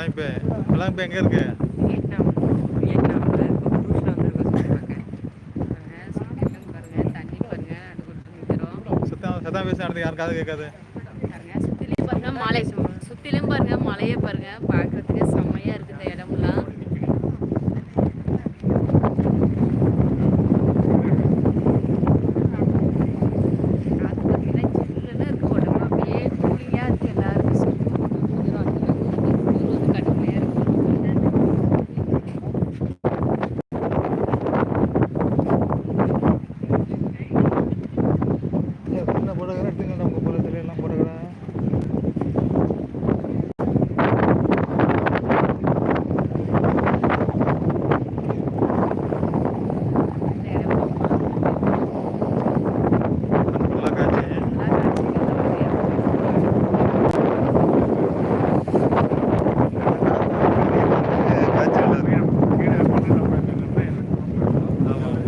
எங்கே இருக்கு? பாருங்க தண்ணி பாருங்க அது கொடுத்து நிற்கிறோம் சத்தம் சத்தம் பேச நடந்து யாருக்காவது கேட்காது. பாருங்க சுற்றிலையும் பாருங்க மலை சுற்றிலும் பாருங்க மலையை பாருங்க பார்க்கறதுக்கு செம்மையாக இருக்குது இந்த இடமெல்லாம் காற்று பார்த்தீங்கன்னா சில்லுன்னு இருக்கு உடம்பு அப்படியே கூலிங்காக இருக்குது எல்லாருக்கும் சுத்தம் கொஞ்சம் அந்த அளவுக்கு வந்து குளிர் வந்து கடுமையாக இருக்கு என்ன போடுகிற எடுத்துங்க உங்கள் பொருள் எல்லாம் போடுகிற இந்த இடம் நல்லா காய்ச்சி காய்ச்சி நல்லா இருக்கு ஆமாம்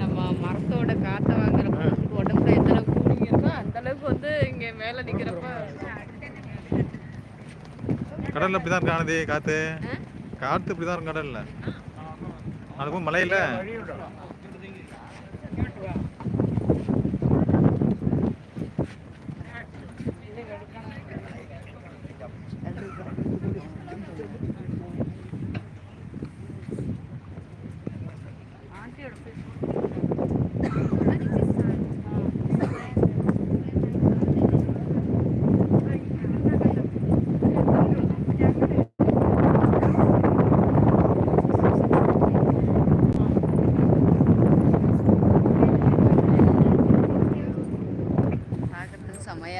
நம்ம மரத்தோட காற்றை வாங்குறப்ப உடம்புல எந்த அளவுக்கு கூலிங் இருக்கோ அந்த அளவுக்கு வந்து இங்க மேல நிக்கிறப்ப கடல்ல இப்படி தான் காணுது காத்து? காத்து இப்படி தான் இருக்கும் கடல்ல. அதுக்கும் மலையில.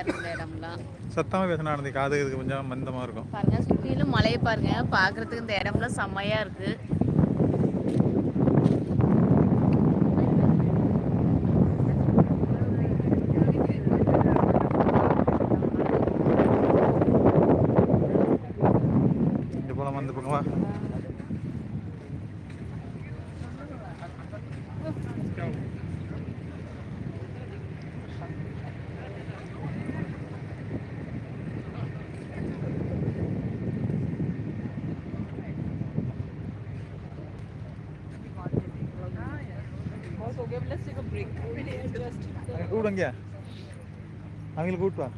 இருக்கு இந்த இடம்லாம். சத்தமாக பேச நடந்து காது இதுக்கு கொஞ்சம் மந்தமாக இருக்கும். பாருங்க சுற்றிலும் மலையை பாருங்க பார்க்கறதுக்கு இந்த இடம்லாம் செம்மையா இருக்கு இங்கே போகலாமா இந்த பக்கம் வா கூடுங்க அவங்களை கூட்டு வா.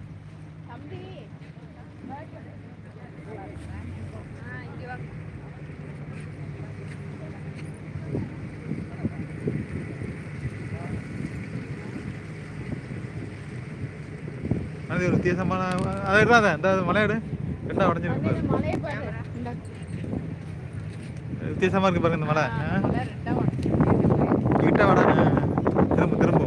அது ஒரு வித்தியாசமான அதை இடாத இந்த மலையாடு ரெண்டா உடஞ்சிருக்கு வித்தியாசமா இருக்கு பாருங்க இந்த மலை ஆ? மலை ரெண்டா உடஞ்சிருக்கு. கிட்ட வாடா திரும்ப திரும்ப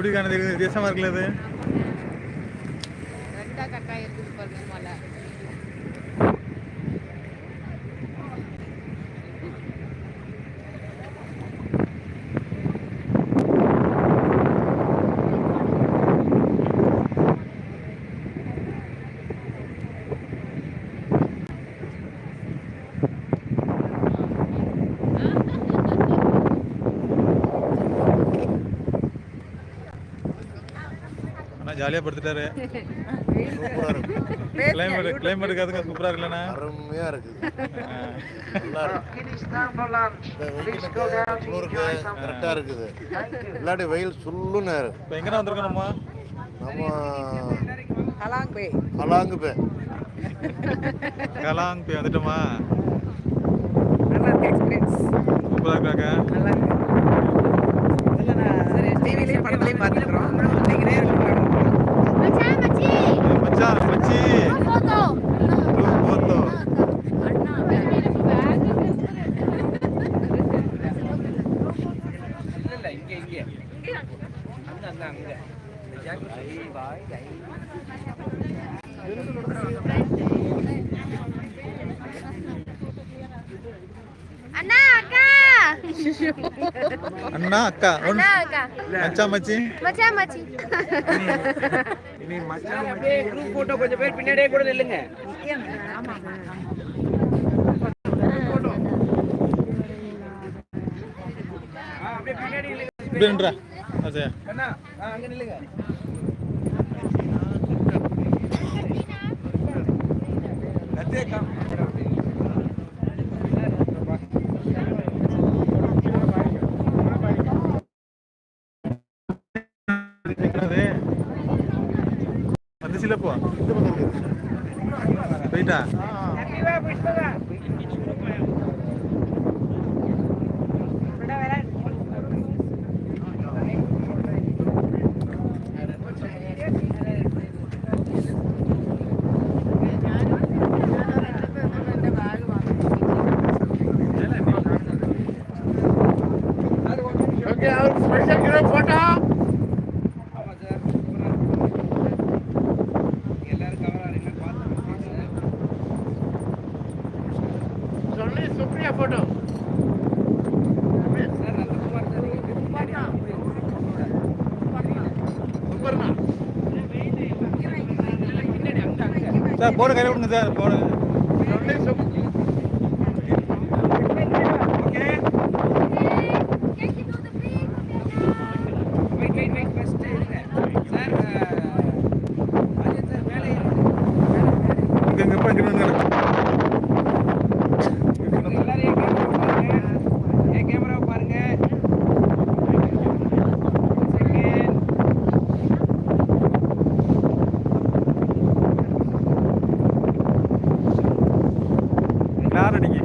எப்படி காணுது இது இருக்குல்ல அது ரெண்டா கட்டாய் இருக்குது பாருங்க மலை ஆனா ஜாலியா படுத்துட்டாரு. சூப்பரா இருக்கு. கிளைமேட் கிளைமேட்டுக்கு அதுக்கு சூப்பரா இருக்குல்லண்ணா. அருமையா இருக்குது ஆ. நல்லா இருக்கு. குளிருக்கு கரெக்டா இருக்குது. இல்லாட்டி வெயில் இருக்கு இப்போ எங்கண்ணா வந்திருக்கோம் நம்ம நம்ம ஹலாங் பே அலாங்கு பே கலாங் போய் வந்துட்டோமா நல்லா இருக்கு எக்ஸ்பீரியன்ஸ் சூப்பரா இருக்காக்கா நல்லா இருக்கு. சரி டிவிலையும் படத்துலையும் பார்த்துக்கிறோம் நீங்களே மச்சான் மச்சி மச்சான் மச்சி போட்டோ ரூம் போத்தோ அண்ணா பேக் இல்ல இங்க இங்க அங்க அங்க அங்க அண்ணா அக்கா. அண்ணா அக்கா. ஒன்று அக்கா. மச்சான் மச்சி. மச்சான் மச்சி. அப்படியே குரூப் போட்டோ கொஞ்சம் பேர் பின்னாடியே கூட நில்லுங்க அப்படியே பின்னாடி நில்லுங்க இப்படின்றா. ஆச்சா அண்ணா ஆ, அங்க நில்லுங்க கத்தே 没打。போட்டோ. சார் போட கையில் கொடுங்க சார் போட. யார் அடிங்க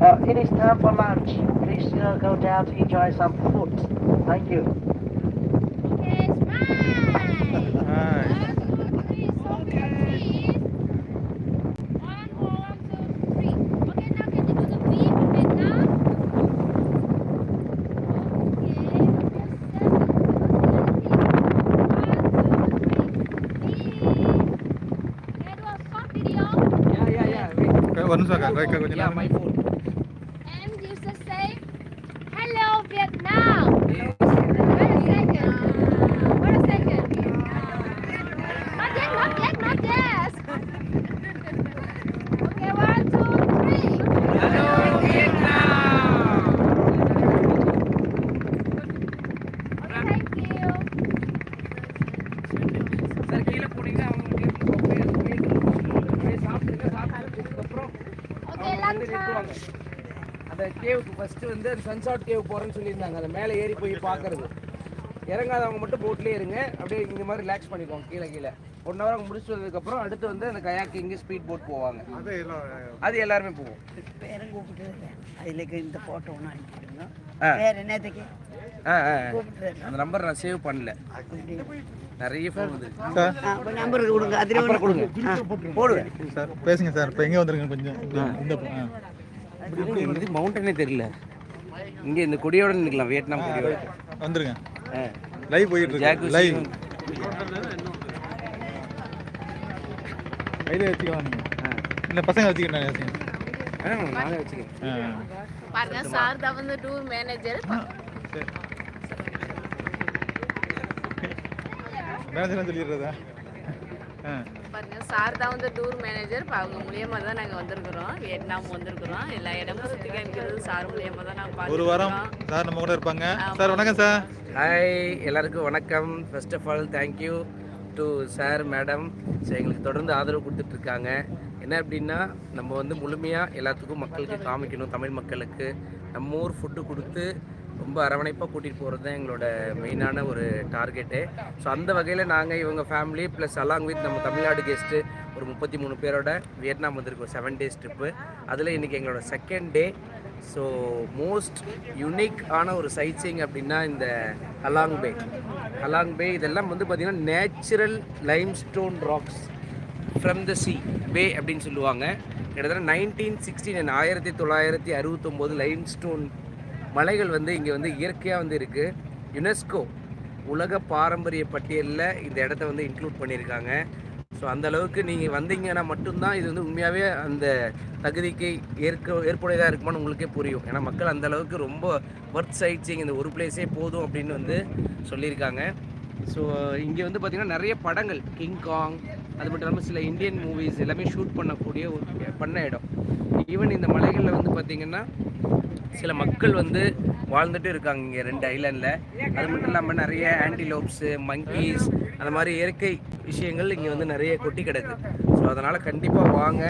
Uh, it is time for lunch. Please uh, go down to enjoy some food. Thank you. Hi não sa kakay ka ganyan. வந்து சன்சாட் கேவ் போகிறேன்னு சொல்லியிருந்தாங்க. அந்த மேலே ஏறி போய் பார்க்குறது. இறங்காதவங்க மட்டும் போட்லேயே இருங்க. அப்படியே இந்த மாதிரி ரிலாக்ஸ் பண்ணிக்குவோம் கீழே கீழே. ஒன் ஹவர் அவங்க முடிச்சு வந்ததுக்கப்புறம் அடுத்து வந்து அந்த கயாக்கு இங்கே ஸ்பீட் போட் போவாங்க. அது எல்லாருமே போவோம். பேரை கூப்பிட்டு அதில் இந்த ஃபோட்டோ ஒன்று அனுப்பிடுங்க வேறு என்னத்துக்கு? அந்த நம்பர் நான் சேவ் பண்ணல. நிறைய ஃபோன் வந்து நம்பர் கொடுங்க. அதில் நம்பர் கொடுங்க. போடுங்க. சார் பேசுங்க சார். இப்போ எங்கே வந்துருங்க கொஞ்சம்? மவுண்டனே தெரியல. இங்க இந்த கொடியோட நிக்கலாம் வியட்நாம் கொடியோட. வந்துருங்க. ஆ. லைவ் போயிட்டு இருக்கு. லைவ் கையில வச்சுக்கலாம் இல்லை பசங்க வச்சுக்கிட்டேன் நானே வச்சுக்கிறேன். பாருங்க சார் தான் வந்து டூர் மேனேஜர் மேனேஜர் சொல்லிடுறதா? பாருங்க சார் தான் வந்து டூர் மேனேஜர். இப்போ அவங்க மூலியமா தான் நாங்கள் வந்திருக்கிறோம். வியட்நாம் வந்திருக்கிறோம். எல்லா இடமும் சுற்றி காமிக்கிறது சார் மூலியமா தான் நாங்கள் ஒரு வாரம் சார் நம்ம கூட இருப்பாங்க. சார் வணக்கம் சார். ஹாய் எல்லாருக்கும் வணக்கம். First of all thank you to sir madam so எங்களுக்கு தொடர்ந்து ஆதரவு கொடுத்துட்ருக்காங்க என்ன அப்படின்னா நம்ம வந்து முழுமையாக எல்லாத்துக்கும் மக்களுக்கு காமிக்கணும் தமிழ் மக்களுக்கு. நம்ம ஊர் ஃபுட்டு கொடுத்து ரொம்ப அரவணைப்பாக கூட்டிகிட்டு போகிறது தான் எங்களோட மெயினான ஒரு டார்கெட்டு ஸோ அந்த வகையில் நாங்கள் இவங்க ஃபேமிலி ப்ளஸ் அலாங் வித் நம்ம தமிழ்நாடு கெஸ்ட்டு ஒரு முப்பத்தி மூணு பேரோட வியட்நாம் வந்திருக்கோம். செவன் டேஸ் ட்ரிப்பு அதில் இன்றைக்கி எங்களோட second day so most unique ஆன ஒரு சைட் சீங் அப்படின்னா இந்த ஹலாங் பே ஹலாங் பே இதெல்லாம் வந்து பார்த்திங்கன்னா natural limestone rocks from the sea bay அப்படின்னு சொல்லுவாங்க. கிட்டத்தட்ட நைன்டீன் சிக்ஸ்டி நைன் ஆயிரத்தி தொள்ளாயிரத்தி அறுபத்தொம்போது லைம் ஸ்டோன் மலைகள் வந்து இங்கே வந்து இயற்கையாக வந்து இருக்குது யுனெஸ்கோ உலக பாரம்பரிய பட்டியலில் இந்த இடத்த வந்து இன்க்ளூட் பண்ணியிருக்காங்க. ஸோ அந்த அளவுக்கு நீங்கள் வந்தீங்கன்னா மட்டும்தான் இது வந்து உண்மையாகவே அந்த தகுதிக்கு ஏற்க ஏற்புடையதாக இருக்குமான்னு உங்களுக்கே புரியும். ஏன்னா மக்கள் அந்த அளவுக்கு ரொம்ப ஒர்த் சைட்ஸிங் இந்த ஒரு பிளேஸே போதும் அப்படின்னு வந்து சொல்லியிருக்காங்க. ஸோ இங்கே வந்து பார்த்திங்கன்னா நிறைய படங்கள். கிங் காங் அது மட்டும் இல்லாமல் சில இந்தியன் மூவிஸ் எல்லாமே ஷூட் பண்ணக்கூடிய ஒரு பண்ண இடம். ஈவன் இந்த மலைகளில் வந்து பார்த்திங்கன்னா சில மக்கள் வந்து வாழ்ந்துட்டு இருக்காங்க இங்கே ரெண்டு ஐலாண்டில் அது மட்டும் இல்லாமல் நிறைய ஆன்டிலோப்ஸு மங்கீஸ் அந்த மாதிரி இயற்கை விஷயங்கள் இங்கே வந்து நிறைய கொட்டி கிடக்கு. ஸோ அதனால் கண்டிப்பாக வாங்க.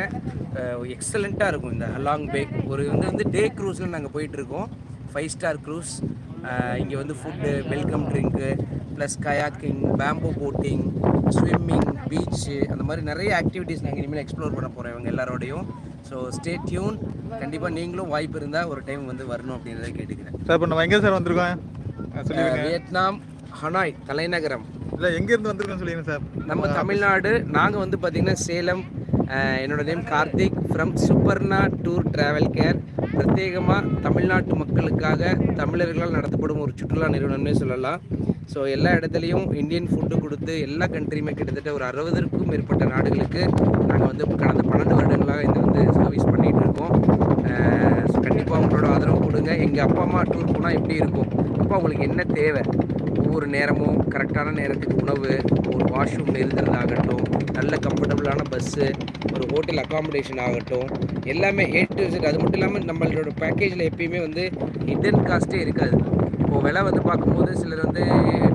எக்ஸலண்ட்டாக இருக்கும் இந்த லாங் பே ஒரு வந்து வந்து டே க்ரூஸில் நாங்கள் போயிட்டுருக்கோம் ஃபைவ் ஸ்டார் க்ரூஸ் இங்கே வந்து food welcome drink plus kayaking bamboo boating swimming beach அந்த மாதிரி நிறைய ஆக்டிவிட்டீஸ் நாங்கள் இனிமேல் எக்ஸ்ப்ளோர் பண்ண போகிறோம் இவங்க எல்லாரோடையும். ஸோ ஸ்டே டியூன் கண்டிப்பாக நீங்களும் வாய்ப்பு இருந்தால் ஒரு டைம் வந்து வரணும் அப்படின்றத கேட்டுக்கிறேன். சார் இப்போ நம்ம எங்கே சார் வந்திருக்கோம்? ஆ, சொல்லிடுங்க. வியட்நாம் ஹனாய் தலைநகரம். இல்லை எங்கேருந்து வந்திருக்கோம் சொல்லிடுங்க சார். நம்ம தமிழ்நாடு நாங்கள் வந்து பார்த்திங்கன்னா சேலம் என்னோட name Karthik from Suparna tour travel care பிரத்யேகமாக தமிழ்நாட்டு மக்களுக்காக தமிழர்களால் நடத்தப்படும் ஒரு சுற்றுலா நிறுவனம்னே சொல்லலாம். ஸோ எல்லா இடத்துலையும் இந்தியன் ஃபுட்டு கொடுத்து எல்லா கண்ட்ரியுமே கிட்டத்தட்ட ஒரு அறுபதற்கும் மேற்பட்ட நாடுகளுக்கு நாங்கள் வந்து கடந்த பன்னெண்டு வருடங்களாக இந்த வந்து சர்வீஸ் பண்ணிகிட்டு இருக்கோம் கண்டிப்பாக உங்களோட ஆதரவு நீங்கள் அப்பா அம்மா டூர் போனால் எப்படி இருக்கும்? அப்போ அவங்களுக்கு என்ன தேவை? ஒவ்வொரு நேரமும் கரெக்டான நேரத்துக்கு உணவு ஒரு வாஷ்ரூம் இருக்கிறதாகட்டும் நல்ல கம்ஃபர்டபுளான பஸ்ஸு ஒரு ஹோட்டல் அக்காமடேஷன் ஆகட்டும் எல்லாமே ஏ டு அது மட்டும் இல்லாமல் நம்மளோட பேக்கேஜில் எப்பயுமே வந்து ஹிடன் காஸ்ட்டே இருக்காது. இப்போது விலை வந்து பார்க்கும்போது சிலர் வந்து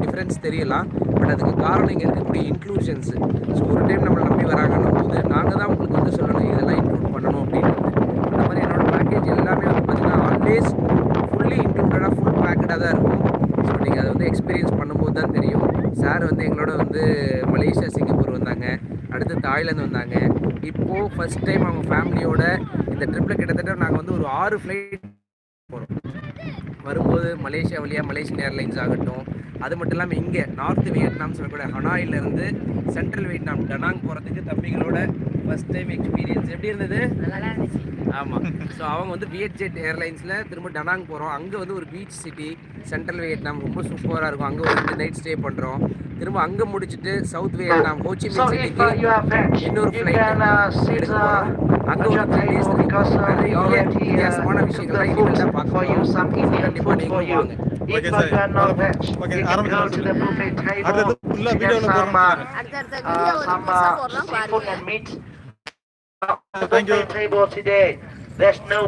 டிஃப்ரென்ஸ் தெரியலாம். பட் அதுக்கு காரணம் இங்கே இருக்கக்கூடிய இன்க்ளூஷன்ஸு ஸோ ஒரு டைம் நம்மளை நம்பி வராங்கன்னும் போது நாங்கள் தான் உங்களுக்கு வந்து சொல்லணும் இதெல்லாம் இன்க்ளூட் பண்ணணும் அப்படின்றது. அந்த மாதிரி என்னோடய பேக்கேஜ் எல்லாமே வந்து பார்த்தீங்கன்னா ஆல்வேஸ் ஃபுல் தான் இருக்கும். ஸோ நீங்கள் அதை வந்து எக்ஸ்பீரியன்ஸ் பண்ணும்போது தான் தெரியும். சார் வந்து எங்களோட வந்து மலேசியா சிங்கப்பூர் வந்தாங்க. அடுத்து தாய்லாந்து வந்தாங்க. இப்போது ஃபஸ்ட் டைம் அவங்க ஃபேமிலியோட இந்த ட்ரிப்பில் கிட்டத்தட்ட நாங்கள் வந்து ஒரு ஆறு ஃப்ளைட் போகிறோம் வரும்போது மலேசியா வழியாக மலேசியன் ஏர்லைன்ஸ் ஆகட்டும். அது மட்டும் இல்லாமல் இங்கே நார்த் வியட்நாம் சொல்லக்கூடிய ஹனாயிலேருந்து சென்ட்ரல் வியட்நாம் டனாங் போகிறதுக்கு தம்பிகளோட ஃபஸ்ட் டைம் எக்ஸ்பீரியன்ஸ் எப்படி இருந்தது? நல்லா இருந்துச்சு. ஆமாம் ஸோ அவங்க வந்து வியட்ஜெட் ஏர்லைன்ஸில் திரும்ப டனாங் போகிறோம் அங்கே வந்து ஒரு பீச் சிட்டி சென்ட்ரல் வியட்நாம் ரொம்ப சூப்பராக இருக்கும். அங்கே ஒரு ரெண்டு நைட் ஸ்டே பண்ணுறோம் திரும்ப அங்கே முடிச்சுட்டு சவுத் வியட்நாம் ஹோச்சி மின் சிட்டிக்கு இன்னொரு can uh, போகிறோம் அங்கே ஒரு த்ரீ டேஸ் நிறைய வித்தியாசமான விஷயங்கள்லாம் இனிமேல் தான் பார்க்க போகிறோம் கண்டிப்பாக you. வாங்க. If Okay, uh, Thank you. table today. There's no